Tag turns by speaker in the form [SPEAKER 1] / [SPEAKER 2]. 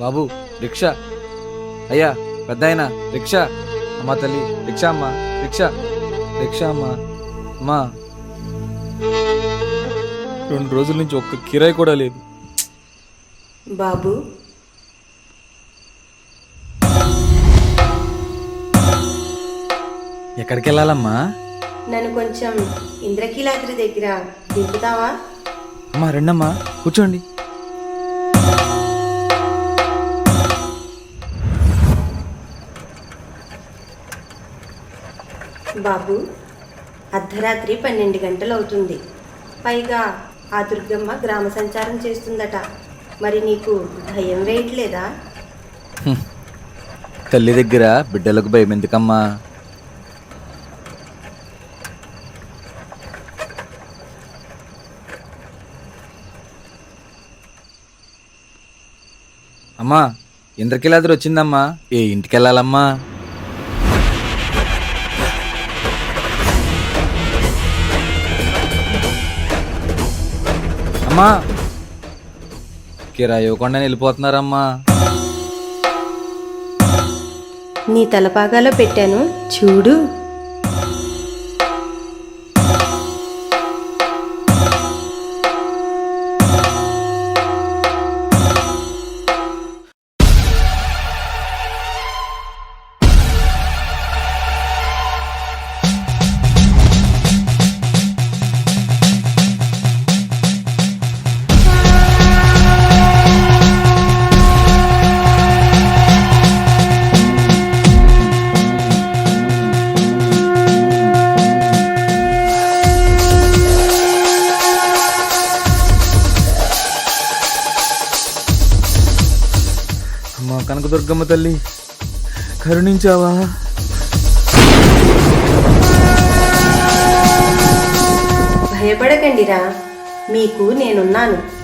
[SPEAKER 1] బాబు rickshaw. అయ్యా పెద్ద ఆయన రిక్షా. అమ్మా తల్లి రిక్షా అమ్మా రిక్షా. రిక్షా అమ్మా అమ్మా. రెండు రోజుల నుంచి ఒక్క కిరాయి కూడా లేదు.
[SPEAKER 2] బాబు.
[SPEAKER 1] ఎక్కడికి వెళ్ళాలమ్మా
[SPEAKER 2] నన్ను కొంచెం ఇంద్రకీలాద్రి దగ్గర దింపుతావా?
[SPEAKER 1] అమ్మా రెండమ్మా. కూర్చోండి.
[SPEAKER 2] బాబు అర్ధరాత్రి పన్నెండు గంటలు అవుతుంది పైగా ఆ దుర్గమ్మ గ్రామ సంచారం చేస్తుందట. మరి నీకు భయం వేయట్లేదా?
[SPEAKER 1] తల్లి దగ్గర బిడ్డలకు భయం ఎందుకమ్మా? అమ్మా ఇంద్రకిలాద్రి వచ్చిందమ్మా. ఏ ఇంటికి వెళ్ళాలమ్మా అమ్మా. కిరాయి ఇవ్వకుండా వెళ్ళిపోతున్నారమ్మా
[SPEAKER 2] నీ తలపాగాలో పెట్టాను. చూడు.
[SPEAKER 1] అమ్మా కనకదుర్గమ్మ తల్లి కరుణించావా?
[SPEAKER 2] భయపడకండిరా. మీకు నేనున్నాను.